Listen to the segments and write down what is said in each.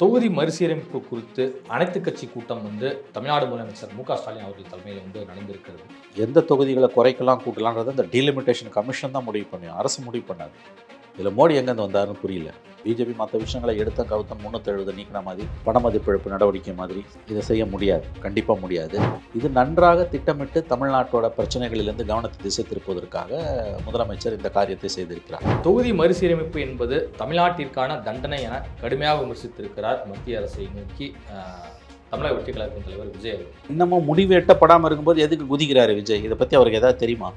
தொகுதி மறுசீரமைப்பு குறித்து அனைத்து கட்சி கூட்டம் வந்து தமிழ்நாடு முதலமைச்சர் மு க ஸ்டாலின் அவர்கள் தலைமையில் வந்து நடந்திருக்கிறது. எந்த தொகுதிகளை குறைக்கலாம் கூட்டலான்றதை இந்த டீலிமிட்டேஷன் கமிஷன் தான் முடிவு பண்ணி அரசு முடிவு பண்ணாது இதில் மோடி எங்கேருந்து வந்தாருன்னு புரியல. பிஜேபி மற்ற விஷயங்களை எடுத்த கவுத்தம் முன்னூற்றி எழுபது நீக்கின மாதிரி பண மதிப்பிழப்பு நடவடிக்கை மாதிரி இதை செய்ய முடியாது. கண்டிப்பாக முடியாது. இது நன்றாக திட்டமிட்டு தமிழ்நாட்டோட பிரச்சனைகளிலிருந்து கவனத்தை திசை திருப்புவதற்காக முதலமைச்சர் இந்த காரியத்தை செய்திருக்கிறார். தொகுதி மறுசீரமைப்பு என்பது தமிழ்நாட்டிற்கான தண்டனை என கடுமையாக விமர்சித்திருக்கிறார் மத்திய அரசை நோக்கி தமிழக வெற்றி கழகத்தின் தலைவர் விஜய் இன்னமும் முடிவு எட்டப்படாமல் இருக்கும்போது எதுக்கு குதிக்கிறாரு விஜய்? இதை பற்றி அவருக்கு ஏதாவது தெரியுமா?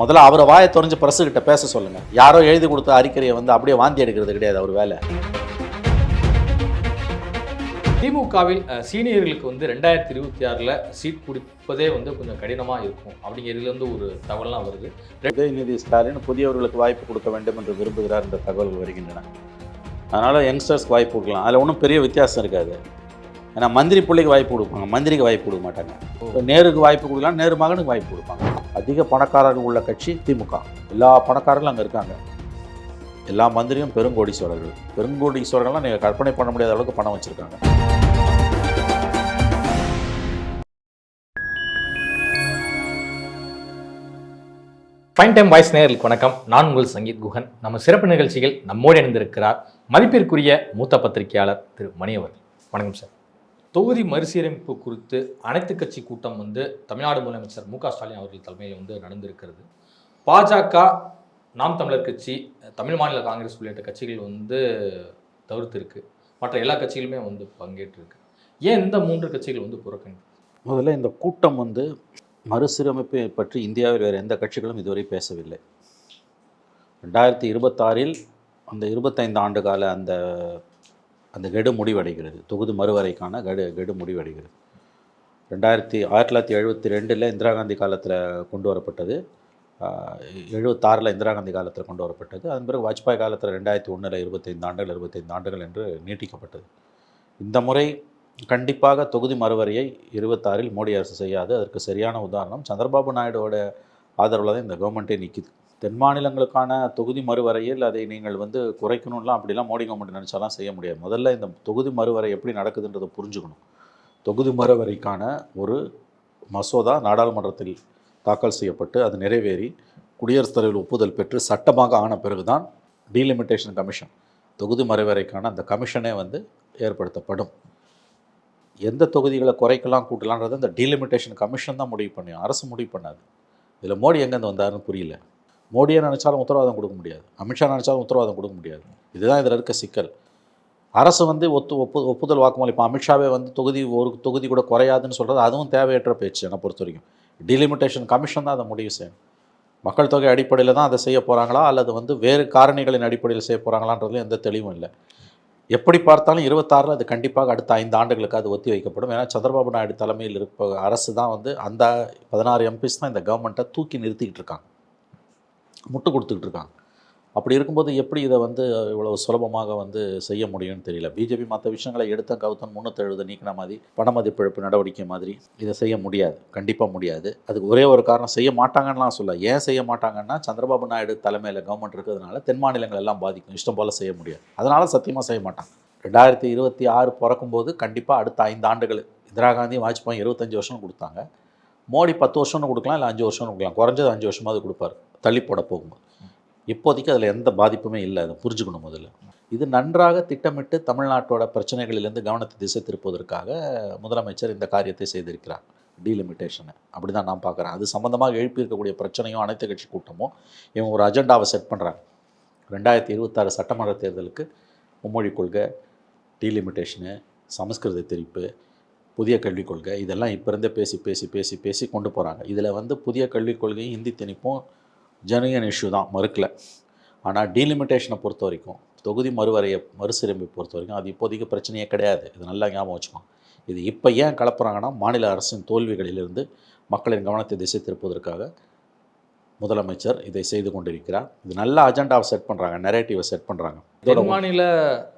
முதல்ல அவரை வாயை தொலைஞ்சு பிரசு கிட்ட பேச சொல்லுங்க. யாரோ எழுதி கொடுத்த அறிக்கையை வந்து அப்படியே வாந்தி எடுக்கிறது கிடையாது அவர் வேலை. திமுகவில் சீனியர்களுக்கு வந்து ரெண்டாயிரத்தி இருபத்தி ஆறில் சீட் கொடுப்பதே வந்து கொஞ்சம் கடினமாக இருக்கும் அப்படிங்கிறதுலேருந்து ஒரு தகவல்லாம் வருது. உதயநிதி ஸ்டாலின் புதியவர்களுக்கு வாய்ப்பு கொடுக்க வேண்டும் என்று விரும்புகிறார் என்ற தகவல்கள் வருகின்றன. அதனால் யங்ஸ்டர்ஸ்க்கு வாய்ப்பு கொடுக்கலாம். அதில் ஒன்றும் பெரிய வித்தியாசம் இருக்காது. ஏன்னா மந்திரி பிள்ளைக்கு வாய்ப்பு கொடுப்பாங்க. மந்திரிக்கு வாய்ப்பு கொடுக்க மாட்டாங்க. நேருக்கு வாய்ப்பு கொடுக்கலாம் நேரு மகனுக்கு வாய்ப்பு கொடுப்பாங்க. அதிக பணக்காரர்கள் உள்ள கட்சி திமுக. எல்லா பணக்காரர்களும் அங்கே இருக்காங்க. எல்லா மந்திரியும் பெருங்கோடீஸ்வரர்கள். பெருங்கோடீஸ்வரர்கள்லாம் நீங்கள் கற்பனை பண்ண முடியாத அளவுக்கு பணம் வச்சுருக்காங்க. ஃபைன் டைம் வாய்ஸ் நேர்களுக்கு வணக்கம். நான் உங்கள் சங்கீத் குஹன் நம்ம சிறப்பு நிகழ்ச்சியில் நம்மோடு இணைந்திருக்கிறார் மதிப்பிற்குரிய மூத்த பத்திரிகையாளர் திரு மணி அவர்கள். வணக்கம் சார். தொகுதி மறுசீரமைப்பு குறித்து அனைத்து கட்சி கூட்டம் வந்து தமிழ்நாடு முதலமைச்சர் மு க ஸ்டாலின் அவர்கள் தலைமையில் வந்து நடந்திருக்கிறது. பாஜக நாம் தமிழர் கட்சி தமிழ் மாநில காங்கிரஸ் உள்ளிட்ட கட்சிகள் வந்து தவிர்த்திருக்கு. மற்ற எல்லா கட்சிகளுமே வந்து பங்கேற்றிருக்கு. ஏன் இந்த மூன்று கட்சிகள் வந்து புறக்கணி முதல்ல இந்த கூட்டம் வந்து மறுசீரமைப்பை பற்றி இந்தியாவில் வேறு எந்த கட்சிகளும் இதுவரை பேசவில்லை. ரெண்டாயிரத்தி இருபத்தாறில் அந்த இருபத்தைந்து ஆண்டு கால அந்த அந்த கெடு முடிவடைகிறது. தொகுதி மறுவரைக்கான கெடு கெடு முடிவடைகிறது. ரெண்டாயிரத்தி ஆயிரத்தி தொள்ளாயிரத்தி எழுபத்தி ரெண்டில் இந்திரா காந்தி காலத்தில் கொண்டு வரப்பட்டது. எழுபத்தாறில் இந்திரா காந்தி காலத்தில் கொண்டு வரப்பட்டது. அதன் பிறகு வாஜ்பாய் காலத்தில் ரெண்டாயிரத்தி ஒன்றில் இருபத்தைந்து ஆண்டுகள் இருபத்தைந்து ஆண்டுகள் என்று நீட்டிக்கப்பட்டது. இந்த முறை கண்டிப்பாக தொகுதி மறுவரையை இருபத்தாறில் மோடி அரசு செய்யாது. அதற்கு சரியான உதாரணம் சந்திரபாபு நாயுடுவோட ஆதரவில் தான் இந்த கவர்மெண்ட்டே நிற்கிது தென் மாநிலங்களுக்கான தொகுதி மறுவரையில் அதை நீங்கள் வந்து குறைக்கணும்லாம் அப்படிலாம் மோடி கவர்மெண்ட் நினச்சாலாம் செய்ய முடியாது. முதல்ல இந்த தொகுதி மறுவரை எப்படி நடக்குதுன்றதை புரிஞ்சுக்கணும். தொகுதி மறுவரைக்கான ஒரு மசோதா நாடாளுமன்றத்தில் தாக்கல் செய்யப்பட்டு அது நிறைவேறி குடியரசுத் தலைவர் ஒப்புதல் பெற்று சட்டமாக ஆன பிறகுதான் டீலிமிட்டேஷன் கமிஷன் தொகுதி மறுவரைக்கான அந்த கமிஷனே வந்து ஏற்படுத்தப்படும். எந்த தொகுதிகளை குறைக்கலாம் கூட்டலான்றது இந்த டீலிமிட்டேஷன் கமிஷன் தான் முடிவு பண்ணி அரசு முடிவு பண்ணாது. இதில் மோடி எங்கேருந்து வந்தாருன்னு புரியல. மோடியை நினச்சாலும் உத்தரவாதம் கொடுக்க முடியாது. அமித்ஷா நினச்சாலும் உத்தரவாதம் கொடுக்க முடியாது. இதுதான் இதில் இருக்க சிக்கல். அரசு வந்து ஒத்து ஒப்பு ஒப்புதல் வாக்குமூலம் இப்போ அமித்ஷாவே வந்து தொகுதி ஒரு தொகுதி கூட குறையாதுன்னு சொல்கிறது அதுவும் தேவையற்ற பேச்சு என்னை பொறுத்த வரைக்கும். டிலிமிட்டேஷன் கமிஷன் தான் அதை முடிவு செய்யணும். மக்கள் தொகை அடிப்படையில் தான் அதை செய்ய போகிறாங்களா அல்லது வந்து வேறு காரணிகளின் அடிப்படையில் செய்ய போகிறாங்களான்றதுல எந்த தெளிவும் இல்லை. எப்படி பார்த்தாலும் இருபத்தாறில் அது கண்டிப்பாக அடுத்த ஐந்து ஆண்டுகளுக்கு அது ஒத்தி வைக்கப்படும். ஏன்னா சந்திரபாபு நாயுடு தலைமையில் இருப்ப அரசு தான் வந்து அந்த பதினாறு எம்பிஸ் தான் இந்த கவர்மெண்ட்டை தூக்கி நிறுத்திக்கிட்டு இருக்காங்க. முட்டு கொடுத்துக்கிட்டு இருக்காங்க. அப்படி இருக்கும்போது எப்படி இதை வந்து இவ்வளவு சுலபமாக வந்து செய்ய முடியும்னு தெரியல. பிஜேபி மற்ற விஷயங்களை எடுத்த கவுத்தன் முன்னூற்றி எழுபது நீக்கின மாதிரி பண மதிப்பிழப்பு நடவடிக்கை மாதிரி இதை செய்ய முடியாது. கண்டிப்பாக முடியாது. அதுக்கு ஒரே ஒரு காரணம் செய்ய மாட்டாங்கன்னுலாம் சொல்ல ஏன் செய்ய மாட்டாங்கன்னா சந்திரபாபு நாயுடு தலைமையில் கவர்மெண்ட் இருக்கிறதுனால தென் மாநிலங்கள் எல்லாம் பாதிக்கும். இஷ்டம் போல் செய்ய முடியாது. அதனால சத்தியமாக செய்ய மாட்டாங்க. ரெண்டாயிரத்தி இருபத்தி ஆறு பிறக்கும்போது கண்டிப்பாக அடுத்த ஐந்து ஆண்டுகள் இந்திரா காந்தி வாஜ்பாய் இருபத்தஞ்சி வருஷம் கொடுத்தாங்க. மோடி பத்து வருஷம்னு கொடுக்கலாம் இல்லை அஞ்சு வருஷம்னு கொடுக்கலாம். குறைஞ்சது அஞ்சு வருஷமாவது கொடுப்பாரு. தள்ளி போட போகும்போது இப்போதைக்கு அதில் எந்த பாதிப்புமே இல்லை அதை புரிஞ்சுக்கணும் முதல்ல. இது நன்றாக திட்டமிட்டு தமிழ்நாட்டோட பிரச்சனைகளிலிருந்து கவனத்தை திசை திருப்புவதற்காக முதலமைச்சர் இந்த காரியத்தை செய்திருக்கிறார். டீலிமிட்டேஷனை அப்படி தான் நான் பார்க்குறேன். அது சம்மந்தமாக எழுப்பியிருக்கக்கூடிய பிரச்சனையும் அனைத்து கட்சி கூட்டமும் இவங்க ஒரு அஜெண்டாவை செட் பண்ணுறாங்க ரெண்டாயிரத்தி இருபத்தாறு சட்டமன்ற தேர்தலுக்கு மும்மொழி கொள்கை டீலிமிட்டேஷனு சமஸ்கிருத திரிப்பு புதிய கல்விக் கொள்கை இதெல்லாம் இப்போ இருந்தே பேசி பேசி பேசி பேசி கொண்டு போகிறாங்க இதில் வந்து புதிய கல்விக் கொள்கையும் ஹிந்தி திணிப்பும் ஜெனுயன் இஷ்யூ தான் மறுக்கல. ஆனால் டீலிமிட்டேஷனை பொறுத்த வரைக்கும் தொகுதி மறுவரையை மறுசீரமை பொறுத்த வரைக்கும் அது இப்போதைக்கு பிரச்சனையே கிடையாது. இது நல்லா ஞாபகம் வச்சுக்கோங்க. இது இப்போ ஏன் கலப்புறாங்கன்னா மாநில அரசின் தோல்விகளிலிருந்து மக்களின் கவனத்தை திசை திருப்புவதற்காக முதலமைச்சர் இதை செய்து கொண்டிருக்கிறார். இது நல்ல அஜெண்டாவை செட் பண்ணுறாங்க நெரேட்டிவை செட் பண்ணுறாங்க தென் மாநில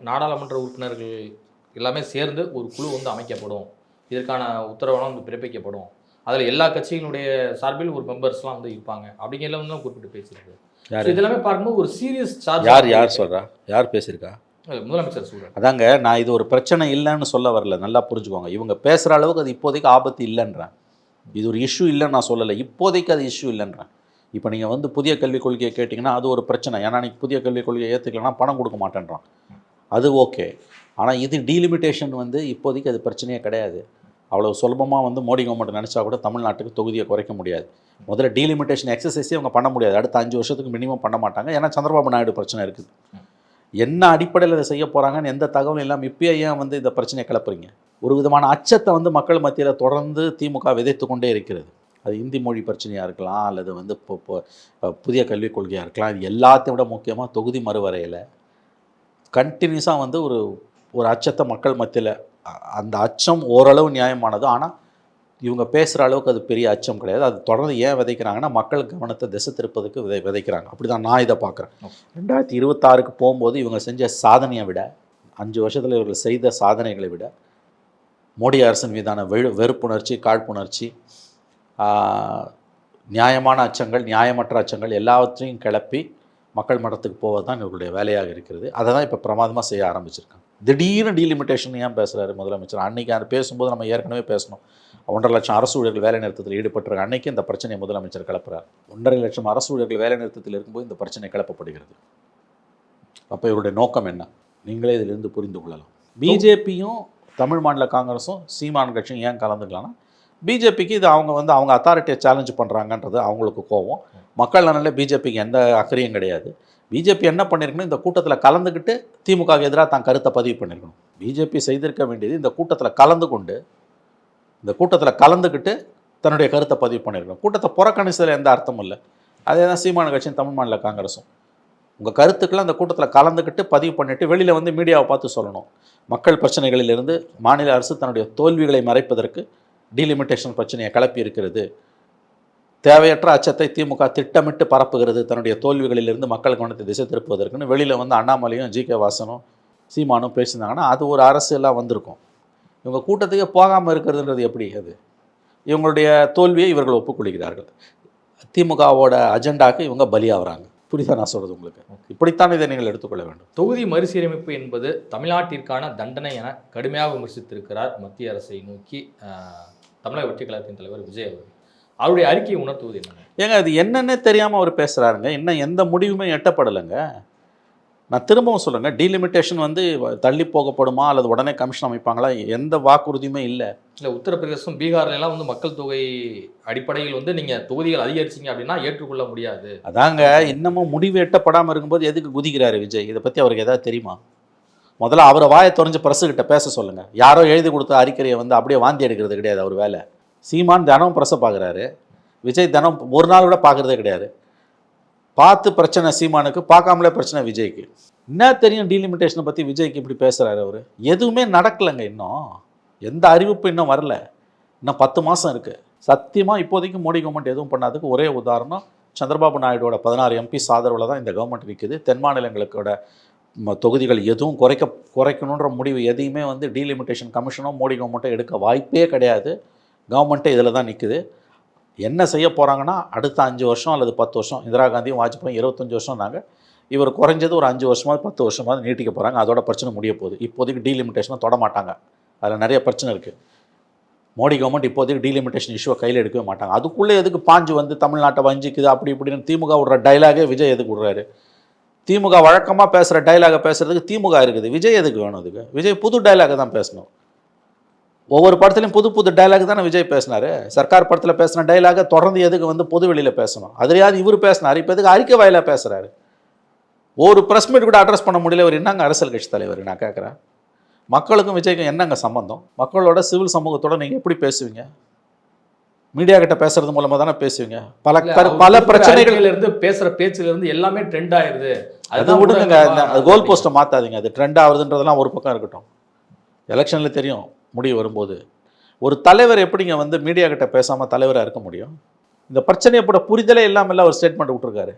நாடாளுமன்ற உறுப்பினர்கள் எல்லாமே சேர்ந்து ஒரு குழு வந்து அமைக்கப்படும். இதற்கான உத்தரவெல்லாம் வந்து பிறப்பிக்கப்படும். அதில் எல்லா கட்சிகளுடைய சார்பில் ஒரு மெம்பர்ஸ்லாம் வந்து இருப்பாங்க. அப்படிங்கிற வந்து குறிப்பிட்டு பேசியிருக்கு இதெல்லாமே பார்க்கும்போது ஒரு சீரியஸ் சார்ஜ் யார் யார் சொல்கிறா யார் பேசியிருக்கா? முதலமைச்சர் சொல்றாரு. அதாங்க நான் இது ஒரு பிரச்சனை இல்லைன்னு சொல்ல வரல. நல்லா புரிஞ்சுக்கோங்க. இவங்க பேசுகிற அளவுக்கு அது இப்போதைக்கு ஆபத்து இல்லைன்றேன். இது ஒரு இஷ்யூ இல்லைன்னு நான் சொல்லலை. இப்போதைக்கு அது இஷ்யூ இல்லைன்றேன். இப்போ நீங்கள் வந்து புதிய கல்விக் கொள்கையை கேட்டிங்கன்னா அது ஒரு பிரச்சனை. ஏன்னா நீ புதிய கல்விக் கொள்கையை ஏற்றுக்கலன்னா பணம் கொடுக்க மாட்டேன்றான். அது ஓகே ஆனால் இது டீலிமிட்டேஷன் வந்து இப்போதைக்கு அது பிரச்சனையே கிடையாது. அவ்வளோ சுலபமாக வந்து மோடி கவர்மெண்ட் நினச்சா கூட தமிழ்நாட்டுக்கு தொகுதியை குறைக்க முடியாது. முதல்ல டீலிமிட்டேஷன் எக்ஸசைஸே அவங்க பண்ண முடியாது. அடுத்த அஞ்சு வருஷத்துக்கு மினிமம் பண்ண மாட்டாங்க. ஏன்னா சந்திரபாபு நாயுடு பிரச்சனை இருக்குது. என்ன அடிப்படையில் இதை செய்ய போகிறாங்கன்னு எந்த தகவலும் இல்லாமல் இப்பயே ஏன் வந்து இந்த பிரச்சனையை கிளப்புறீங்க? ஒரு விதமான அச்சத்தை வந்து மக்கள் மத்தியில் தொடர்ந்து திமுக விதைத்து கொண்டே இருக்கிறது. அது இந்தி மொழி பிரச்சனையாக இருக்கலாம் அல்லது வந்து இப்போ இப்போ புதிய கல்விக் கொள்கையாக இருக்கலாம். இது எல்லாத்தையும் விட முக்கியமாக தொகுதி மறுவரையில். கண்டினியூஸாக வந்து ஒரு ஒரு அச்சத்தை மக்கள் மத்தியில் அந்த அச்சம் ஓரளவு நியாயமானது. ஆனால் இவங்க பேசுகிற அளவுக்கு அது பெரிய அச்சம் கிடையாது. அது தொடர்ந்து ஏன் விதைக்கிறாங்கன்னா மக்கள் கவனத்தை திசை திருப்பதுக்கு விதை விதைக்கிறாங்க. அப்படி தான் நான் இதை பார்க்குறேன். ரெண்டாயிரத்தி இருபத்தாறுக்கு போகும்போது இவங்க செஞ்ச சாதனையை விட அஞ்சு வருஷத்தில் இவர்கள் செய்த சாதனைகளை விட மோடி அரசின் மீதான வெறு வெறுப்புணர்ச்சி காழ்ப்புணர்ச்சி நியாயமான அச்சங்கள் நியாயமற்ற அச்சங்கள் எல்லாவற்றையும் கிளப்பி மக்கள் மட்டத்துக்கு போவது தான் இவர்களுடைய வேலையாக இருக்கிறது. அதை தான் இப்போ பிரமாதமாக செய்ய ஆரம்பிச்சிருக்காங்க. திடீர்னு டீலிமிட்டேஷன் ஏன் பேசுகிறாரு முதலமைச்சர்? அன்னைக்கு அது பேசும்போது நம்ம ஏற்கனவே பேசணும். ஒன்றரை லட்சம் அரசு ஊழியர்கள் வேலை நிறுத்தத்தில் ஈடுபட்டிருக்க அன்னைக்கு இந்த பிரச்சனையை முதலமைச்சர் கிளப்புறார். ஒன்றரை லட்சம் அரசு ஊழியர்கள் வேலை நிறுத்தத்தில் இருக்கும்போது இந்த பிரச்சனை கிளப்பப்படுகிறது. அப்போ இவருடைய நோக்கம் என்ன? நீங்களே இதிலிருந்து புரிந்து கொள்ளலாம். பிஜேபியும் தமிழ் மாநில காங்கிரஸும் சீமான் கட்சியும் ஏன் கலந்துக்கலாம்னா பிஜேபிக்கு இது அவங்க வந்து அவங்க அத்தாரிட்டியை சேலஞ்ச் பண்ணுறாங்கன்றது அவங்களுக்கு கோவம். மக்கள் நலனில் பிஜேபிக்கு எந்த அக்கறையும் கிடையாது. பிஜேபி என்ன பண்ணியிருக்கணும் இந்த கூட்டத்தில் கலந்துக்கிட்டு திமுகவுக்கு எதிராக தான் கருத்தை பதிவு பண்ணியிருக்கணும் பிஜேபி செய்திருக்க வேண்டியது இந்த கூட்டத்தில் கலந்து கொண்டு இந்த கூட்டத்தில் கலந்துக்கிட்டு தன்னுடைய கருத்தை பதிவு பண்ணியிருக்கணும் கூட்டத்தை புறக்கணிச்சதில் எந்த அர்த்தமும் இல்லை. அதே தான் சீமான கட்சியும் தமிழ் மாநில காங்கிரஸும் உங்கள் கருத்துக்களை அந்த கூட்டத்தில் கலந்துக்கிட்டு பதிவு பண்ணிவிட்டு வெளியில் வந்து மீடியாவை பார்த்து சொல்லணும். மக்கள் பிரச்சனைகளிலிருந்து மாநில அரசு தன்னுடைய தோல்விகளை மறைப்பதற்கு டீலிமிட்டேஷன் பிரச்சனையை கிளப்பி இருக்கிறது. தேவையற்ற அச்சத்தை திமுக திட்டமிட்டு பரப்புகிறது. தன்னுடைய தோல்விகளிலிருந்து மக்கள் கவனத்தை திசை திருப்புவதற்குன்னு வெளியில் வந்து அண்ணாமலையும் ஜி. கே. வாசனும் சீமானும் பேசியிருந்தாங்கன்னா அது ஒரு அரசியலாக வந்திருக்கும். இவங்க கூட்டத்துக்கே போகாமல் இருக்கிறதுன்றது எப்படி? அது இவங்களுடைய தோல்வியை இவர்கள் ஒப்புக்கொள்கிறார்கள். திமுகவோட அஜெண்டாக்கு இவங்க பலியாகிறாங்க புரியுதா நான் சொல்கிறது உங்களுக்கு? இப்படித்தான் இதை நீங்கள் எடுத்துக்கொள்ள வேண்டும். தொகுதி மறுசீரமைப்பு என்பது தமிழ்நாட்டிற்கான தண்டனை என கடுமையாக விமர்சித்திருக்கிறார் மத்திய அரசை நோக்கி தமிழக வெற்றி கழகத்தின் தலைவர் விஜய் அவர்கள். அவருடைய அறிக்கையை உணர்த்துவது என்ன ஏங்க அது என்னன்னே தெரியாமல் அவர் பேசுகிறாருங்க இன்னும் எந்த முடிவுமே எட்டப்படலைங்க. நான் திரும்பவும் சொல்லுங்க டீலிமிட்டேஷன் வந்து தள்ளி போகப்படுமா அல்லது உடனே கமிஷன் அமைப்பாங்களா? எந்த வாக்குறுதியுமே இல்லை. இல்லை உத்தரப்பிரதேசம் பீகார்ல எல்லாம் வந்து மக்கள் தொகை அடிப்படையில் வந்து நீங்க தொகுதிகள் அதிகரிச்சீங்க அப்படின்னா ஏற்றுக்கொள்ள முடியாது. அதாங்க இன்னமும் முடிவு எட்டப்படாமல் இருக்கும்போது எதுக்கு குதிக்கிறாரு விஜய்? இதை பற்றி அவருக்கு ஏதாவது தெரியுமா? முதல்ல அவரை வாயை தொலைஞ்சு பிரஸுக்கிட்ட பேச சொல்லுங்கள் யாரோ எழுதி கொடுத்த அறிக்கையை வந்து அப்படியே வாந்தி எடுக்கிறது கிடையாது அவர் வேலை. சீமான் தினம் பிரஸை பார்க்குறாரு விஜய் தினம் ஒரு நாள் கூட பார்க்குறதே கிடையாது. பார்த்து பிரச்சனை சீமானுக்கு பார்க்காமலே பிரச்சனை விஜய்க்கு. என்ன தெரியும் டீலிமிட்டேஷனை பற்றி விஜய்க்கு இப்படி பேசுகிறாரு அவர்? எதுவுமே நடக்கலைங்க இன்னும். எந்த அறிவிப்பும் இன்னும் வரல. இன்னும் பத்து மாதம் இருக்குது சத்தியமாக இப்போதைக்கு மோடி கவர்மெண்ட் எதுவும் பண்ணாததுக்கு ஒரே உதாரணம் சந்திரபாபு நாயுடோட பதினாறு எம்பி ஆதரவில் தான் இந்த கவர்மெண்ட் நிற்குது தென் மாநிலங்களுக்கோட தொகுதிகள் எதுவும் குறைக்க குறைக்கணுன்ற முடிவு எதையுமே வந்து டீலிமிட்டேஷன் கமிஷனோ மோடி கவர்மெண்ட்டோ எடுக்க வாய்ப்பே கிடையாது. கவர்மெண்ட்டே இதில் தான் நிற்குது என்ன செய்ய போகிறாங்கன்னா அடுத்த அஞ்சு வருஷம் அல்லது பத்து வருஷம் இந்திரா காந்தியும் வாஜ்பாயும் இருபத்தஞ்சி வருஷம் நாங்கள் இவர் குறைஞ்சது ஒரு அஞ்சு வருஷமாவது பத்து வருஷமாவது நீட்டிக்க போகிறாங்க அதோட பிரச்சனை முடிய போகுது. இப்போதைக்கு டீலிமிட்டேஷனை தொட மாட்டாங்க. அதில் நிறைய பிரச்சனை இருக்குது மோடி கவர்மெண்ட் இப்போதைக்கு டீலிமிட்டேஷன் இஷ்யூவை கையில் எடுக்கவே மாட்டாங்க. அதுக்குள்ளே எதுக்கு பாஞ்சு வந்து தமிழ்நாட்டை வஞ்சிக்குது அப்படி இப்படின்னு திமுக விடுற டைலாகே விஜய் எதுக்கு விடுறாரு? திமுக வழக்கமாக பேசுகிற டைலாக பேசுகிறதுக்கு திமுக இருக்குது. விஜய் எதுக்கு வேணும் அதுக்கு? விஜய் புது டைலாக தான் பேசணும். ஒவ்வொரு படத்துலையும் புது புது டைலாக் தானே விஜய் பேசினார். சர்க்கார் படத்தில் பேசின டைலாக தொடர்ந்து எதுக்கு வந்து பொது வெளியில் பேசணும்? அதுலையாவது இவர் பேசினார். இப்போ எதுக்கு அறிக்கை வாயிலாக பேசுகிறாரு ஒரு ப்ரெஸ் மீட் கூட அட்ரஸ் பண்ண முடியல. இவர் என்னங்க அரசியல் கட்சி தலைவர்? நான் கேட்குறேன் மக்களுக்கும் விஜய்க்கும் என்னங்க சம்பந்தம்? மக்களோட சிவில் சமூகத்தோட நீங்கள் எப்படி பேசுவீங்க? மீடியா கிட்ட பேசுறது மூலமா தானே பேசுவீங்க? பல பல பிரச்சனைகள் இருந்து பேசுற பேச்சுல இருந்து எல்லாமே ட்ரெண்ட் ஆயிருது. அது அதுதான் விடுங்க அது கோல் போஸ்ட்டை மாற்றாதீங்க அது ட்ரெண்ட் ஆகுதுன்றதெல்லாம் ஒரு பக்கம் இருக்கட்டும். எலெக்ஷனில் தெரியும் முடிவு வரும்போது. ஒரு தலைவர் எப்படிங்க வந்து மீடியா கிட்ட பேசாமல் தலைவராக இருக்க முடியும்? இந்த பிரச்சனையை போட புரிதலே இல்லாமல் ஒரு ஸ்டேட்மெண்ட் விட்டுருக்காரு.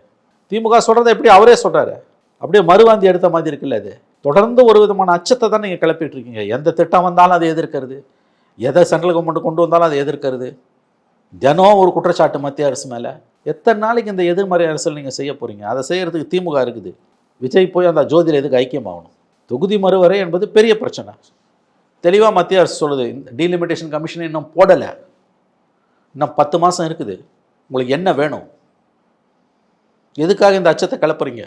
திமுக சொல்கிறத எப்படி அவரே சொல்கிறாரு அப்படியே மறுவாந்தி எடுத்த மாதிரி இருக்குல்ல அது. தொடர்ந்து ஒரு விதமான அச்சத்தை தான் நீங்கள் கிளப்பிட்டு இருக்கீங்க. எந்த திட்டம் வந்தாலும் அதை எதிர்க்கிறது. எதை சென்ட்ரல் கவர்மெண்ட் கொண்டு வந்தாலும் அதை எதிர்க்கிறது. தினம் ஒரு குற்றச்சாட்டு மத்திய அரசு மேலே. எத்தனை நாளைக்கு இந்த எதிர்மறை அரசியல் நீங்கள் செய்ய போகிறீங்க அதை செய்கிறதுக்கு திமுக இருக்குது. விஜய் போய் அந்த ஜோதியில் எதுக்கு ஐக்கியமாகணும் தொகுதி மறுவரை என்பது பெரிய பிரச்சனை. தெளிவாக மத்திய அரசு சொல்லுது இந்த டீலிமிட்டேஷன் கமிஷன் இன்னும் போடலை. இன்னும் பத்து மாதம் இருக்குது. உங்களுக்கு என்ன வேணும்? எதுக்காக இந்த அச்சத்தை கிளப்புறீங்க?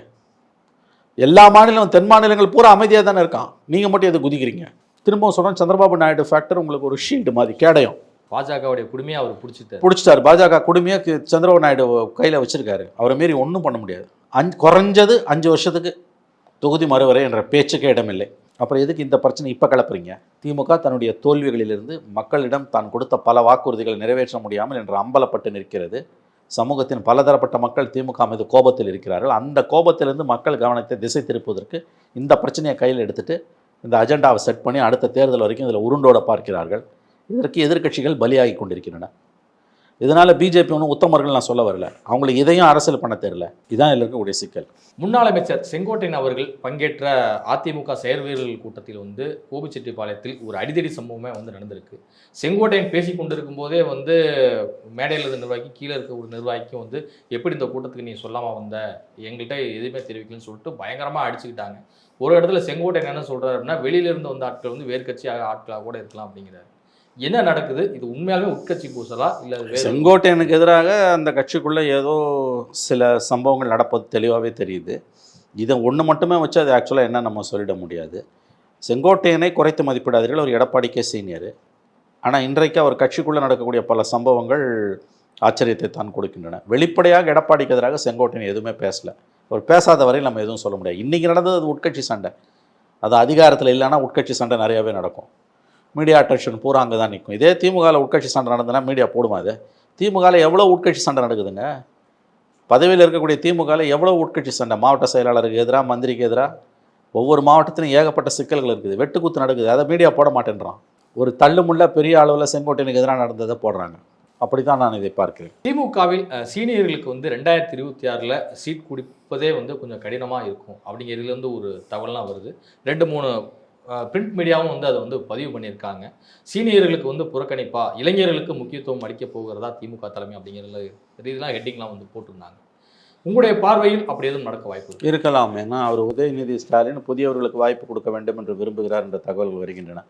எல்லா மாநிலம் தென் மாநிலங்கள் பூரா அமைதியாக தானே இருக்கான். நீங்கள் மட்டும் எது குதிக்கிறீங்க? திரும்பவும் சொல்கிறேன் சந்திரபாபு நாயுடு ஃபேக்டர் உங்களுக்கு ஒரு ஷீல்டு மாதிரி கேடயம். பாஜகவுடைய குடுமையை அவர் பிடிச்சிட்டார். பிடிச்சிட்டார். பாஜக குடுமையை சந்திரபாபு நாயுடு கையில் வச்சிருக்காரு. அவரை மீறி ஒன்றும் பண்ண முடியாது. அஞ்சு குறைஞ்சது அஞ்சு வருஷத்துக்கு தொகுதி மறுவரை என்ற பேச்சுக்கே இடமில்லை. அப்புறம் எதுக்கு இந்த பிரச்சனை இப்போ கிளப்புறீங்க? திமுக தன்னுடைய தோல்விகளிலிருந்து மக்களிடம் தான் கொடுத்த பல வாக்குறுதிகளை நிறைவேற்ற முடியாமல் என்று அம்பலப்பட்டு நிற்கிறது. சமூகத்தின் பலதரப்பட்ட மக்கள் திமுக மீது கோபத்தில் இருக்கிறார்கள். அந்த கோபத்திலிருந்து மக்கள் கவனத்தை திசை திருப்புவதற்கு இந்த பிரச்சனையை கையில் எடுத்துட்டு இந்த அஜெண்டாவை செட் பண்ணி அடுத்த தேர்தல் வரைக்கும் இதில் உருண்டோட பார்க்கிறார்கள். இதற்கு எதிர்க்கட்சிகள் பலியாகி கொண்டிருக்கின்றன. இதனால் பிஜேபி ஒன்றும் உத்தமர்கள் நான் சொல்ல வரல. அவங்களுக்கு இதையும் அரசியல் பண்ண தெரியல இதான் இதில் இருக்கக்கூடிய சிக்கல். முன்னாள் அமைச்சர் செங்கோட்டையன் அவர்கள் பங்கேற்ற அதிமுக செயற்வீரர்கள் கூட்டத்தில் வந்து கோபிச்செட்டிப்பாளையத்தில் ஒரு அடிதடி சம்பவமே வந்து நடந்திருக்கு. செங்கோட்டையன் பேசி கொண்டிருக்கும் போதே வந்து மேடையில் இருந்த நிர்வாகி கீழே இருக்க ஒரு நிர்வாகிக்கும் வந்து எப்படி இந்த கூட்டத்துக்கு நீ சொல்லாமல் வந்த? எங்கள்கிட்ட எதுவுமே தெரிவிக்கலன்னு சொல்லிட்டு பயங்கரமாக அடிச்சுக்கிட்டாங்க. ஒரு இடத்துல செங்கோட்டையன் என்ன சொல்கிறார் அப்படின்னா வெளியிலிருந்து வந்த ஆட்கள் வந்து வேர்க்கட்சி ஆட்களாக கூட இருக்கலாம் அப்படிங்கிறார். என்ன நடக்குது? இது உண்மையாலுமே உட்கட்சி பூசலா? இல்லை செங்கோட்டையனுக்கு எதிராக அந்த கட்சிக்குள்ளே ஏதோ சில சம்பவங்கள் நடப்பது தெளிவாகவே தெரியுது. இதை ஒன்று மட்டுமே வச்சு அது ஆக்சுவலாக என்ன நம்ம சொல்லிட முடியாது. செங்கோட்டையனை குறைத்து மதிப்பிடாதீர்கள். அவர் எடப்பாடிக்கே சீனியர் ஆனால் இன்றைக்கு அவர் கட்சிக்குள்ளே நடக்கக்கூடிய பல சம்பவங்கள் ஆச்சரியத்தை தான் கொடுக்கின்றன. வெளிப்படையாக எடப்பாடிக்கு எதிராக செங்கோட்டையன் எதுவுமே பேசலை. அவர் பேசாத வரையில் நம்ம எதுவும் சொல்ல முடியாது. இன்றைக்கி நடந்தது அது உட்கட்சி சண்டை. அது அதிகாரத்தில் இல்லைன்னா உட்கட்சி சண்டை நிறையாவே நடக்கும். மீடியா அட்டென்ஷன் பூரா அங்கே தான் நிற்கும் இதே திமுகவில் உட்கட்சி சண்டை நடந்ததுன்னா மீடியா போடுமா அது? திமுகவில் எவ்வளோ உட்கட்சி சண்டை நடக்குதுங்க? பதவியில் இருக்கக்கூடிய திமுகவில் எவ்வளோ உட்கட்சி சண்டை? மாவட்ட செயலாளருக்கு எதிராக மந்திரிக்கு எதிராக ஒவ்வொரு மாவட்டத்திலும் ஏகப்பட்ட சிக்கல்கள் இருக்குது. வெட்டுக்குத்து நடக்குது. அதை மீடியா போட மாட்டேன்றான். ஒரு தள்ளுமுள்ள பெரிய அளவில் செங்கோட்டையனுக்கு எதிராக நடந்ததை போடுறாங்க. அப்படி தான் நான் இதை பார்க்கிறேன். திமுகவில் சீனியர்களுக்கு வந்து ரெண்டாயிரத்தி இருபத்தி ஆறில் சீட் குடிப்பதே வந்து கொஞ்சம் கடினமாக இருக்கும். அப்படிங்கிறதுலேருந்து ஒரு தகவலாம் வருது. ரெண்டு மூணு பிரிண்ட் மீடியாவும் வந்து அதை வந்து பதிவு பண்ணியிருக்காங்க. சீனியர்களுக்கு வந்து புறக்கணிப்பா? இளைஞர்களுக்கு முக்கியத்துவம் அளிக்க போகிறதா திமுக தலைமை அப்படிங்கிற ரீதியெலாம் ஹெட்டிங்லாம் வந்து போட்டிருந்தாங்க. உங்களுடைய பார்வையில் அப்படி எதுவும் நடக்க வாய்ப்பு இருக்கு? இருக்கலாம். ஏன்னா அவர் உதயநிதி ஸ்டாலின் புதியவர்களுக்கு வாய்ப்பு கொடுக்க வேண்டும் என்று விரும்புகிறார் என்ற தகவல்கள் வருகின்றன.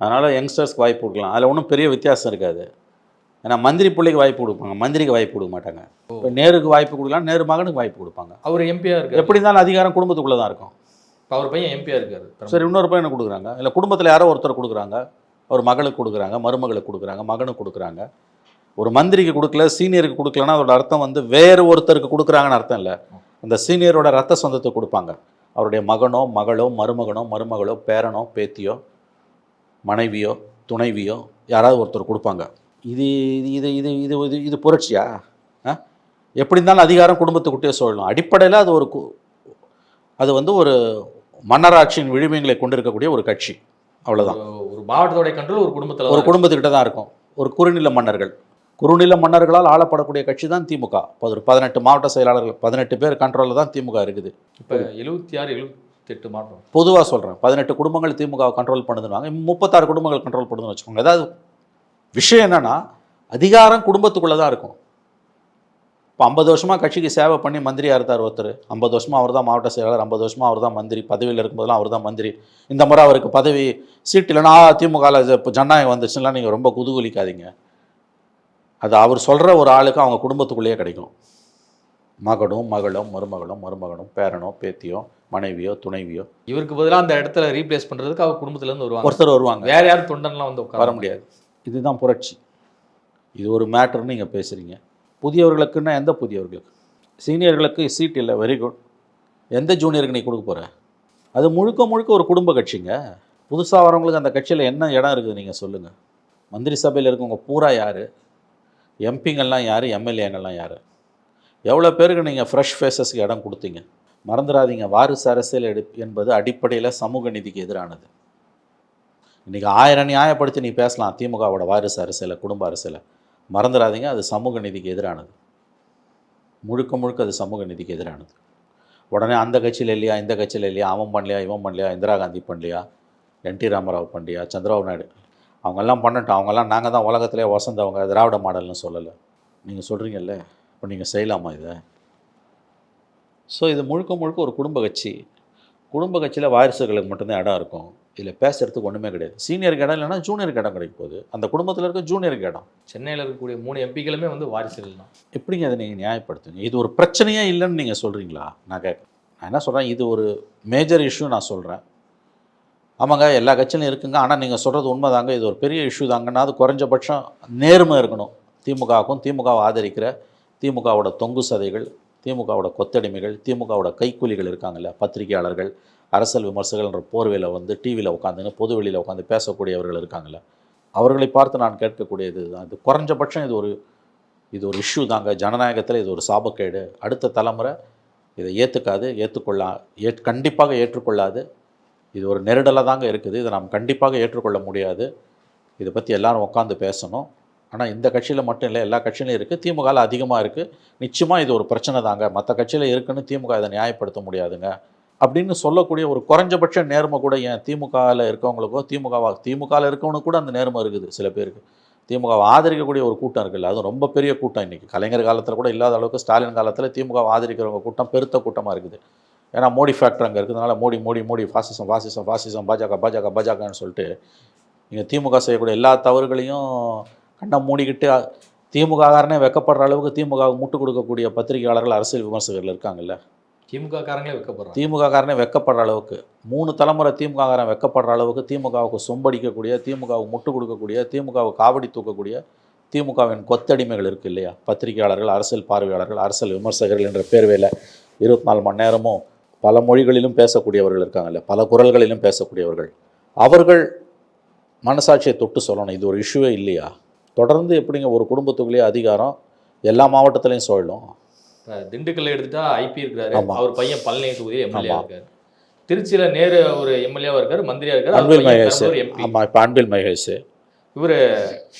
அதனால் யங்ஸ்டர்ஸ்க்கு வாய்ப்பு கொடுக்கலாம். அதில் ஒன்றும் பெரிய வித்தியாசம் இருக்காது. ஏன்னா மந்திரி பிள்ளைக்கு வாய்ப்பு கொடுப்பாங்க. மந்திரிக்கு வாய்ப்பு கொடுக்க மாட்டாங்க. இப்போ நேருக்கு வாய்ப்பு கொடுக்கலாம் நேரு மகனுக்கு வாய்ப்பு கொடுப்பாங்க. அவர் எம்பியாக இருக்காரு. எப்படி இருந்தாலும் அதிகாரம் குடும்பத்துக்குள்ளே தான் இருக்கும். இப்போ அவர் பையன் எம்பியாக இருக்காரு சரி இன்னொரு பையனை கொடுக்குறாங்க. இல்லை குடும்பத்தில் யாரோ ஒருத்தர் கொடுக்குறாங்க. ஒரு மகளுக்கு கொடுக்குறாங்க மருமகளுக்கு கொடுக்குறாங்க மகனுக்கு கொடுக்குறாங்க. ஒரு மந்திரிக்கு கொடுக்கல சீனியருக்கு கொடுக்கலன்னா அதோட அர்த்தம் வந்து வேறு ஒருத்தருக்கு கொடுக்குறாங்கன்னு அர்த்தம் இல்லை. அந்த சீனியரோட ரத்த சொந்தத்தை கொடுப்பாங்க. அவருடைய மகனோ மகளோ மருமகனோ மருமகளோ பேரனோ பேத்தியோ மனைவியோ துணைவியோ யாராவது ஒருத்தர் கொடுப்பாங்க. இது இது இது இது இது இது புரட்சியா? ஆ? எப்படி இருந்தாலும் அதிகாரம் குடும்பத்துக்குட்டே சொல்லணும் அடிப்படையில் அது ஒரு கு- அது வந்து ஒரு மன்னராட்சியின் விழுமியங்களை கொண்டிருக்கக்கூடிய ஒரு கட்சி. அவ்வளவுதான். ஒரு- மாவட்டத்தோடைய கண்ட்ரோல் ஒரு குடும்பத்தில் ஒரு குடும்பத்துக்கிட்ட தான் இருக்கும். ஒரு குறுநில மன்னர்கள். குறுநில மன்னர்களால் ஆளப்படக்கூடிய கட்சி தான் திமுக. ஒரு பதினெட்டு மாவட்ட செயலாளர்கள் பதினெட்டு பேர் கண்ட்ரோலில் தான் திமுக இருக்குது. இப்போ எழுபத்தி ஆறு எழுபத்தெட்டு மாவட்டம். பொதுவாக சொல்கிறேன் பதினெட்டு குடும்பங்கள் திமுக கண்ட்ரோல் பண்ணுதுன்னு முப்பத்தாறு குடும்பங்கள் கண்ட்ரோல் பண்ணுதுன்னு வச்சுக்கோங்க ஏதாவது விஷயம் என்னன்னா அதிகாரம் குடும்பத்துக்குள்ளே தான் இருக்கும். இப்போ ஐம்பது வருஷமாக கட்சிக்கு சேவை பண்ணி மந்திரியாக இருந்தார் ஒருத்தர். ஐம்பது வருஷமாக அவர் தான் மாவட்ட செயலாளர் ஐம்பது வருஷமாக அவர் தான் மந்திரி. பதவியில் இருக்கும்போதெல்லாம் அவர் தான் மந்திரி. இந்த முறை அவருக்கு பதவி சீட் இல்லைனா திமுகவில் இப்போ ஜனநாயகம் வந்துச்சுன்னா நீங்கள் ரொம்ப குதூகலிக்காதீங்க. அது அவர் சொல்கிற ஒரு ஆளுக்கு அவங்க குடும்பத்துக்குள்ளேயே கிடைக்கும். மகனும் மகளும் மருமகளும் மருமகனும் பேரனோ பேத்தியோ மனைவியோ துணைவியோ. இவருக்கு பதிலாக அந்த இடத்துல ரீப்ளேஸ் பண்றதுக்கு அவர் குடும்பத்துல இருந்து வருவாங்க. ஒருத்தர் வருவாங்க. வேற யாரும் தொண்டன்லாம் வந்து உட்கார வர முடியாது. இதுதான் புரட்சி. இது ஒரு மேட்டர்னு நீங்கள் பேசுகிறீங்க புதியவர்களுக்குன்னா எந்த புதியவர்களுக்கு? சீனியர்களுக்கு சீட் இல்லை வெரி குட் எந்த ஜூனியருக்கு நீ கொடுக்க போகிற அது முழுக்க முழுக்க ஒரு குடும்ப கட்சிங்க. புதுசாக வரவங்களுக்கு அந்த கட்சியில் என்ன இடம் இருக்குது நீங்கள் சொல்லுங்கள் மந்திரி சபையில் இருக்கவங்க பூரா யார்? எம்பிங்கள்லாம் யார்? எம்எல்ஏங்கள்லாம் யார்? எவ்வளோ பேருக்கு நீங்கள் ஃப்ரெஷ் ஃபேஸஸ்க்கு இடம் கொடுத்தீங்க? மறந்துடாதீங்க வாரிசு அரசியல் எடு என்பது அடிப்படையில் சமூக நீதிக்கு எதிரானது. இன்றைக்கி ஆயிரம் நியாயப்படுத்தி நீ பேசலாம். திமுகவோட வாரிசு அரசியலை குடும்ப அரசியலை. மறந்துடாதீங்க அது சமூக நீதிக்கு எதிரானது. முழுக்க முழுக்க அது சமூக நீதிக்கு எதிரானது. உடனே அந்த கட்சியில் இல்லையா இந்த கட்சியில் இல்லையா அவன் பண்ணலையா இவன் பண்ணலையா இந்திரா காந்தி பண்ணலையா என் டி ராமராவ் பண்ணலையா சந்திரபாபு நாயுடு. அவங்கெல்லாம் பண்ணட்டும். அவங்கெல்லாம் நாங்கள் தான் உலகத்திலே வசந்தவங்க திராவிட மாடல்னு சொல்லலை. நீங்கள் சொல்கிறீங்கல்ல இப்போ நீங்கள் செய்யலாமா இதை? ஸோ இது முழுக்க முழுக்க ஒரு குடும்ப கட்சி. குடும்ப கட்சியில் வாரிசுகளுக்கு மட்டும்தான் இடம் இருக்கும். இதில் பேசுறதுக்கு ஒன்றுமே கிடையாது. சீனியருக்கு இடம் இல்லைன்னா ஜூனியருக்கு இடம் கிடைக்க போகுது. அந்த குடும்பத்தில் இருக்க ஜூனியருக்கு இடம். சென்னையில் இருக்கக்கூடிய மூணு எம்பிக்களுமே வந்து வாரிசுகள் தான் எப்படிங்க அதை நீங்கள் நியாயப்படுத்துங்க இது ஒரு பிரச்சனையே இல்லைன்னு நீங்கள் சொல்கிறீங்களா நான் கேட்க நான் என்ன சொல்கிறேன் இது ஒரு மேஜர் இஷ்யூ நான் சொல்கிறேன் ஆமாங்க எல்லா கட்சியிலும் இருக்குங்க. ஆனால் நீங்கள் சொல்கிறது உண்மைதாங்க. இது ஒரு பெரிய இஷ்யூ தாங்கன்னா அது குறைஞ்சபட்சம் நேர்மை இருக்கணும். திமுகவுக்கும் திமுகவை ஆதரிக்கிற திமுகவோட தொங்கு சதைகள் திமுகவோட கொத்தடிமைகள் திமுகவோட கைக்கூலிகள் இருக்காங்கல்ல பத்திரிகையாளர்கள் அரசியல் விமர்சகர்கள்ன்ற போர்வையில் வந்து டிவியில் உட்காந்துன்னு பொது வெளியில் உட்காந்து பேசக்கூடியவர்கள் இருக்காங்கல்ல அவர்களை பார்த்து நான் கேட்கக்கூடியது தான். இது குறைஞ்சபட்சம் இது ஒரு இது ஒரு இஷ்யூ தாங்க. ஜனநாயகத்தில் இது ஒரு சாபக்கேடு. அடுத்த தலைமுறை இதை ஏற்றுக்காது ஏற்றுக்கொள்ளா ஏ கண்டிப்பாக ஏற்றுக்கொள்ளாது. இது ஒரு நெருடலாக தாங்க இருக்குது. இதை நாம் கண்டிப்பாக ஏற்றுக்கொள்ள முடியாது. இதை பற்றி எல்லாரும் உட்காந்து பேசணும். ஆனால் இந்த கட்சியில் மட்டும் இல்லை எல்லா கட்சியிலையும் இருக்குது திமுகவில் அதிகமாக இருக்குது நிச்சயமாக இது ஒரு பிரச்சனை தாங்க. மற்ற கட்சியில் இருக்குன்னு திமுக இதை நியாயப்படுத்த முடியாதுங்க. அப்படின்னு சொல்லக்கூடிய ஒரு குறைஞ்சபட்ச நேர்மை கூட ஏன் திமுகவில் இருக்கவங்களுக்கோ திமுகவா திமுகவில் இருக்கவனுக்கு கூட அந்த நேர்மை இருக்குது சில பேருக்கு. திமுகவை ஆதரிக்கக்கூடிய ஒரு கூட்டம் இருக்குல்ல அதுவும் ரொம்ப பெரிய கூட்டம் இன்றைக்கி கலைஞர் காலத்தில் கூட இல்லாத அளவுக்கு ஸ்டாலின் காலத்தில் திமுகவை ஆதரிக்கிறவங்க கூட்டம் பெருத்த கூட்டமாக இருக்குது. ஏன்னா மோடி ஃபேக்டர் அங்கே இருக்கிறதுனால Modi Modi Modi fascism fascism fascism பாஜக பாஜக பாஜகன்னு சொல்லிட்டு இங்கே திமுக செய்யக்கூடிய எல்லா தவறுகளையும் கண்ணை மூடிக்கிட்டு திமுககாரனே வெக்கப்படுற அளவுக்கு திமுக முட்டு கொடுக்கக்கூடிய பத்திரிகையாளர்கள் அரசியல் விமர்சகர்கள் இருக்காங்கல்ல. திமுக காரங்களே வைக்கப்படுறாங்க. திமுககாரனே வெக்கப்படுற அளவுக்கு மூணு தலைமுறை திமுககாரன் வெக்கப்படுற அளவுக்கு திமுகவுக்கு சொம்படிக்கக்கூடிய திமுகவுக்கு முட்டு கொடுக்கக்கூடிய திமுகவுக்கு காவடி தூக்கக்கூடிய திமுகவின் கொத்தடிமைகள் இருக்குது இல்லையா? பத்திரிகையாளர்கள் அரசியல் பார்வையாளர்கள் அரசியல் விமர்சகர்கள் என்ற பேர்வையில் இருபத்தி நாலு மணி நேரமும் பல மொழிகளிலும் பேசக்கூடியவர்கள் இருக்காங்கல்ல பல குரல்களிலும் பேசக்கூடியவர்கள். அவர்கள் மனசாட்சியை தொட்டு சொல்லணும். இது ஒரு இஷ்யூவே இல்லையா? தொடர்ந்து எப்படிங்க ஒரு குடும்பத்துக்குள்ளேயே அதிகாரம் எல்லா மாவட்டத்திலையும் சொல்லணும் திண்டுக்கல்ல எடுத்துட்டா ஐபி இருக்கிறாரு. அவர் பையன் பழனி தொகுதி எம்எல்ஏ. இருக்காரு. திருச்சியில நேரு ஒரு எம்எல்ஏவா இருக்காரு மந்திரியா இருக்காரு அன்பில் மகேஷ். ஆமாம் இப்போ அன்பில் மகேஷ். இவரு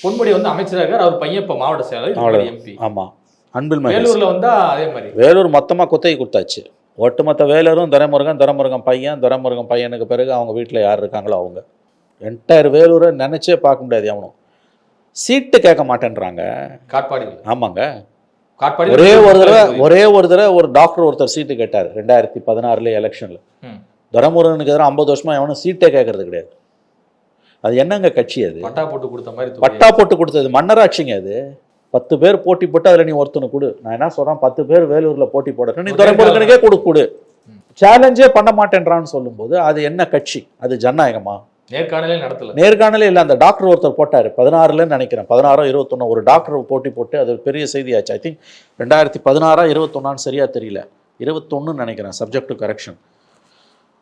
பொன்முடி வந்து அமைச்சரா இருக்காரு அவர் பையன் இப்ப மாவட்ட செயலாளர் எம்பி ஆமாம் அன்பில் மகேஷ். வேலூர்ல வந்தா அதே மாதிரி. வேலூர் மொத்தமாக குத்தகை கொடுத்தாச்சு. ஒட்டுமொத்த வேலூரும் துரைமுருகன் துரைமுருகன் பையன் துரைமுருகன் பையனுக்கு பிறகு அவங்க வீட்டில் யார் இருக்காங்களோ அவங்க. என்டையர் வேலூரை நினச்சே பார்க்க முடியாது எவனும். சீட்டு கேட்க மாட்டேன்றாங்க. காட்பாடியில் ஆமாங்க. காட்பாடி ஒரே ஒரு தடவை ஒரே ஒரு தடவை ஒரு டாக்டர் ஒருத்தர் சீட்டு கேட்டார். ரெண்டாயிரத்தி பதினாறுல எலெக்ஷனில். துரைமுருகனுக்கு எதிராக ஐம்பது வருஷமா எவனும் சீட்டே கேட்கறது கிடையாது. அது என்னங்க கட்சி அது? பட்டா போட்டு கொடுத்த மாதிரி. பட்டா போட்டு கொடுத்தது மன்னராட்சிங்க அது. பத்து பேர் போட்டி போட்டு அதில் நீ ஒருத்தனை கொடு. நான் என்ன சொல்றேன்? பத்து பேர் வேலூர்ல போட்டி போடட்டும் நீ ஒரே துரைமுருகனுக்கே கொடு கொடு. சேலஞ்சே பண்ண மாட்டேன்றான்னு சொல்லும்போது அது என்ன கட்சி? அது ஜனநாயகமா? நேர்காணலே நடத்தல. நேர்காணலே இல்லை அந்த டாக்டர் ஒருத்தர் போட்டார் பதினாறுலன்னு நினைக்கிறேன். பதினாறோ இருபத்தொன்னு ஒரு டாக்டர் போட்டி போட்டு அது பெரிய செய்தியாச்சு. ஐ திங்க் ரெண்டாயிரத்தி பதினாறா இருபத்தொன்னான்னு சரியாக தெரியல. இருபத்தொன்னுன்னு நினைக்கிறேன் சப்ஜெக்ட் டு கரெக்ஷன்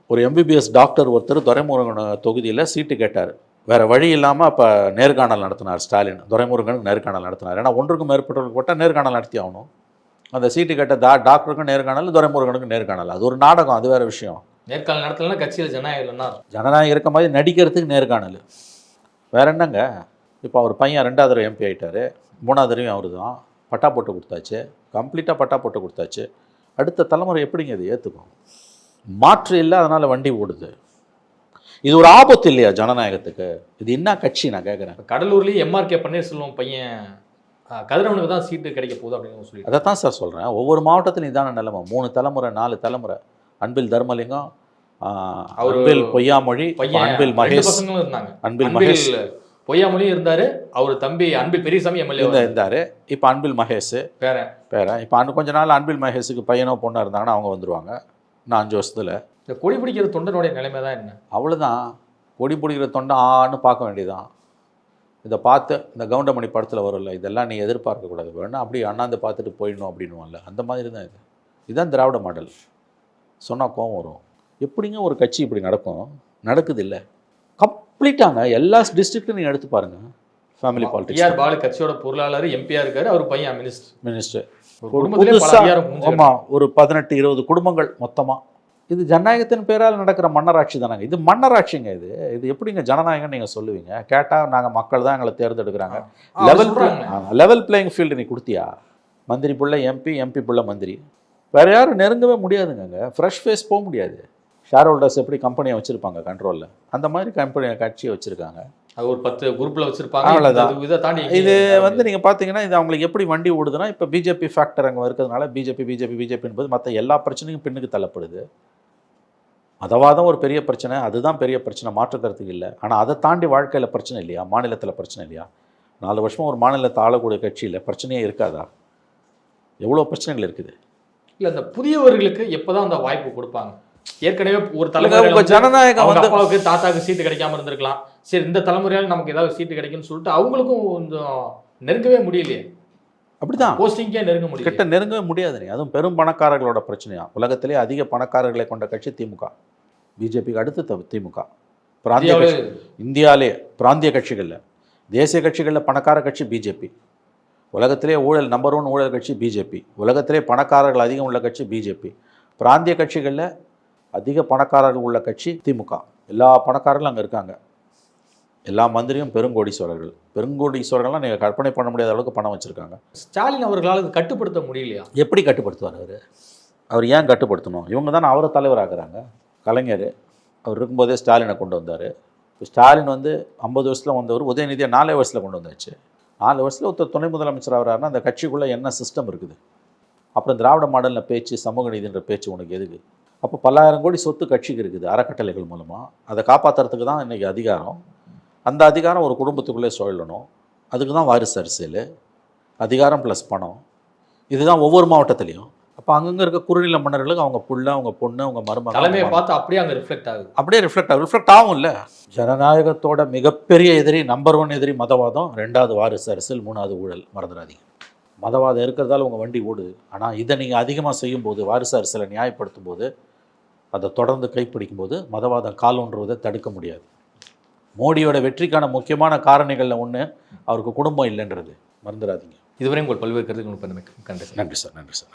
ஒரு எம்பிபிஎஸ் டாக்டர் ஒருத்தர் துரைமுருகன் தொகுதியில் சீட்டு கேட்டார். வேறு வழி இல்லாமல் அப்போ நேர்காணல் நடத்தினார் ஸ்டாலின். துரைமுருகனுக்கு நேர்காணல் நடத்தினார். ஏன்னா ஒன்றுக்கும் மேற்பட்டவர்களுக்கு போட்டால் நேர்காணல் நடத்தி ஆகணும். அந்த சீட்டு கேட்ட டா டாக்டருக்கும் நேர்காணல் துரைமுருகனுக்கு நேர்காணல். அது ஒரு நாடகம் அது வேற விஷயம். நேர்காணல் நடத்தலன்னா கட்சியில ஜனநாயகம் இல்லைன்னா ஜனநாயகம் இருக்க மாதிரி நடிக்கிறதுக்கு நேர்காணல். வேற என்னங்க? இப்போ அவர் பையன் ரெண்டாவது தடவை எம்பி ஆயிட்டாரு. மூணாவது தடவையும் அவர் தான் பட்டா போட்டு கொடுத்தாச்சு. கம்ப்ளீட்டாக பட்டா போட்டு கொடுத்தாச்சு. அடுத்த தலைமுறை எப்படிங்க இது ஏற்றுக்கும் மாற்று இல்லை அதனால் வண்டி ஓடுது. இது ஒரு ஆபத்து இல்லையா ஜனநாயகத்துக்கு? இது என்ன கட்சி நான் கேட்குறேன். இப்ப கடலூர்லயும் எம்ஆர்கே பன்னீர்செல்வம் பையன் கதிரவனுக்கு தான் சீட்டு கிடைக்க போகுது அப்படின்னு சொல்லிட்டு அதை தான் சார் சொல்கிறேன் ஒவ்வொரு மாவட்டத்திலும் இதான நிலைமை. மூணு தலைமுறை நாலு தலைமுறை. அன்பில் தர்மலிங்கம் அன்பில் பொய்யாமொழி அன்பில் மகேஷ் அன்பில் மகேஷ். பொய்யாமொழியும் இருந்தாரு அவர் தம்பி அன்பில் பெரியசாமி எம்எல்ஏ இருந்தார். இப்போ அன்பில் மகேஷ். பேரன். பேரன். இப்போ அன்னு கொஞ்ச நாள் அன்பில் மகேஷுக்கு பையனோ பொண்ணோ இருந்தாங்கன்னா அவங்க வந்துருவாங்க. இன்னும் அஞ்சு வருஷத்தில். இந்த கொடி பிடிக்கிற தொண்டனுடைய நிலைமை தான் என்ன? அவ்வளோதான் கொடி பிடிக்கிற தொண்டை ஆன்னு பார்க்க வேண்டியதான் இதை பார்த்து இந்த கவுண்டமணி படத்தில் வரும்ல இதெல்லாம் நீ எதிர்பார்க்கக்கூடாது வேணா அப்படியே அண்ணாந்து பார்த்துட்டு போயிடணும் அப்படின்னுவான்ல அந்த மாதிரி தான் இது. இதுதான் திராவிட மாடல். சொன்னால் கோவம் வரும். எப்படிங்க ஒரு கட்சி இப்படி நடக்கும்? நடக்குது இல்லை கம்ப்ளீட்டாங்க எல்லா டிஸ்ட்ரிக்ட்டும் நீங்கள் எடுத்து பாருங்க. ஃபேமிலி பாலிடிக்ஸ் டிஆர் பாலு கட்சியோட பொருளாளர் எம்பியா இருக்காரு அவர் பையன் மினிஸ்டர் மினிஸ்டர். ஆமாம் ஒரு பதினெட்டு இருபது குடும்பங்கள் மொத்தமாக இது ஜனநாயகத்தின் பேரால் நடக்கிற மன்னராட்சி தானங்க. இது மன்னராட்சிங்க இது. இது எப்படிங்க ஜனநாயகம் நீங்கள் சொல்லுவீங்க? கேட்டால் நாங்கள் மக்கள் தான் எங்களை தேர்ந்தெடுக்கிறாங்க. லெவல். லெவல் பிளேயிங் ஃபீல்டு நீ கொடுத்தியா? மந்திரி புள்ள எம்பி எம்பி புள்ள மந்திரி. வேற யாரும் நெருங்கவே முடியாதுங்க ஃப்ரெஷ் ஃபேஸ் போக முடியாது. ஷேர் ஹோல்டர்ஸ் எப்படி கம்பெனியை வச்சுருப்பாங்க கண்ட்ரோலில் அந்த மாதிரி கம்பெனி கட்சியை வச்சுருக்காங்க. அது ஒரு பத்து குரூப்ல வச்சிருப்பாங்க. அவ்வளவுதான். இது- தாண்டி இது வந்து நீங்கள் பார்த்தீங்கன்னா இது அவங்களுக்கு எப்படி வண்டி ஓடுதுன்னா இப்போ பிஜேபி ஃபேக்டர் அங்கே இருக்கிறதுனால பிஜேபி பிஜேபி பிஜேபி என்பது மற்ற எல்லா பிரச்சனையும் பின்னுக்கு தள்ளப்படுது. மதவாதம் ஒரு பெரிய பிரச்சனை. அதுதான் பெரிய பிரச்சனை. மாற்று கருத்துக்கு இல்லை. ஆனால் அதை தாண்டி வாழ்க்கையில் பிரச்சனை இல்லையா? மாநிலத்தில் பிரச்சனை இல்லையா? நாலு வருஷமா ஒரு மாநிலத்தை ஆளக்கூடிய கட்சியில் பிரச்சனையே இருக்காதா? எவ்வளோ பிரச்சனைகள் இருக்குது? இல்ல இந்த புதியவர்களுக்கு எப்பதான் அந்த வாய்ப்பு கொடுப்பாங்க? ஏற்கனவே ஒரு தலைமுறை ஜனநாயகம் வந்து அப்பாவுக்கு தாத்தாவுக்கு சீட்டு கிடைக்காம இருந்திருக்கலாம். சரி இந்த தலைமுறையால நமக்கு ஏதாவது சீட்டு கிடைக்கும்னு சொல்லிட்டு அவங்களுக்கும் கொஞ்சம் நெருங்கவே முடியலையே. அப்படிதான். போஸ்டிங்கே நெருங்க முடியல கிட்ட நெருங்கவே முடியாது நீ அதுவும் பெரும் பணக்காரர்களோட பிரச்சனையா? உலகத்திலே அதிக பணக்காரர்களை கொண்ட கட்சி திமுக. பிஜேபிக்கு அடுத்து த- திமுக. பிராந்திய கட்சி. இந்தியாவிலே பிராந்திய கட்சிகளில். தேசிய கட்சிகளில் பணக்கார கட்சி பிஜேபி. உலகத்திலே ஊழல் நம்பர் ஒன் ஊழல் கட்சி பிஜேபி உலகத்திலே பணக்காரர்கள் அதிகம் உள்ள கட்சி பிஜேபி பிராந்திய கட்சிகளில் அதிக பணக்காரர்கள் உள்ள கட்சி திமுக. எல்லா பணக்காரர்களும் அங்கே இருக்காங்க. எல்லா மந்திரியும் பெருங்கோடீஸ்வரர்கள். பெருங்கோடீஸ்வரர்கள்லாம் நீங்கள் கற்பனை பண்ண முடியாத அளவுக்கு பணம் வச்சுருக்காங்க. ஸ்டாலின் அவர்களால் இது கட்டுப்படுத்த முடியலையா? எப்படி கட்டுப்படுத்துவார் அவர்? அவர் ஏன் கட்டுப்படுத்தணும்? இவங்க தானே அவரை தலைவராக்குறாங்க கலைஞர். அவர் இருக்கும்போதே ஸ்டாலினை கொண்டு வந்தார். இப்போ ஸ்டாலின் வந்து ஐம்பது வருஷத்தில் வந்தவர் உதயநிதியை நாலே வருஷத்தில் கொண்டு வந்தாச்சு. நாலு வருஷத்தில் ஒருத்தர் துணை முதலமைச்சர் ஆகிறாருன்னா அந்த கட்சிக்குள்ளே என்ன சிஸ்டம் இருக்குது? அப்புறம் திராவிட மாடலில் பேச்சு சமூக நீதின்ற பேச்சு உனக்கு எதுக்கு? அப்போ பல்லாயிரம் கோடி சொத்து கட்சிக்கு இருக்குது அறக்கட்டளைகள் மூலமாக அதை காப்பாற்றுறதுக்கு தான் இன்றைக்கி அதிகாரம். அந்த அதிகாரம் ஒரு குடும்பத்துக்குள்ளே சுழலணும் அதுக்கு தான் வாரிசு அரசியல். அதிகாரம் ப்ளஸ் பணம். இதுதான் ஒவ்வொரு மாவட்டத்துலேயும். அப்போ அங்கங்கே இருக்க குறுநில மன்னர்களுக்கு அவங்க புள்ள அவங்க பொண்ணு அவங்க மருமகன் தலைமையை பார்த்து அப்படியே அங்க ரிஃப்ளெக்ட் ஆகுது. அப்படியே ரிஃப்ளெக்ட் ஆகும் ரிஃப்ளெக்ட் ஆகும்ல. ஜனநாயகத்தோட மிகப்பெரிய எதிரி நம்பர் ஒன் எதிரி மதவாதம் ரெண்டாவது வாரிசு அரசியல் மூணாவது ஊழல். மறந்துடாதீங்க. மதவாதம் இருக்கிறதால உங்கள் வண்டி ஓடுது. ஆனால் இதை நீங்கள் அதிகமாக செய்யும்போது வாரிசு அரசியலை நியாயப்படுத்தும் போது அதை தொடர்ந்து கைப்பிடிக்கும் போது மதவாதம் கால் ஒன்றுவதை தடுக்க முடியாது. மோடியோட வெற்றிக்கான முக்கியமான காரணிகளில் ஒன்று அவருக்கு குடும்பம் இல்லைன்றது. மறந்துடாதீங்க. இதுவரை உங்கள் பல்வேறு கருத்துக்கள் பண்ணி நன்றி சார். நன்றி சார் நன்றி சார்.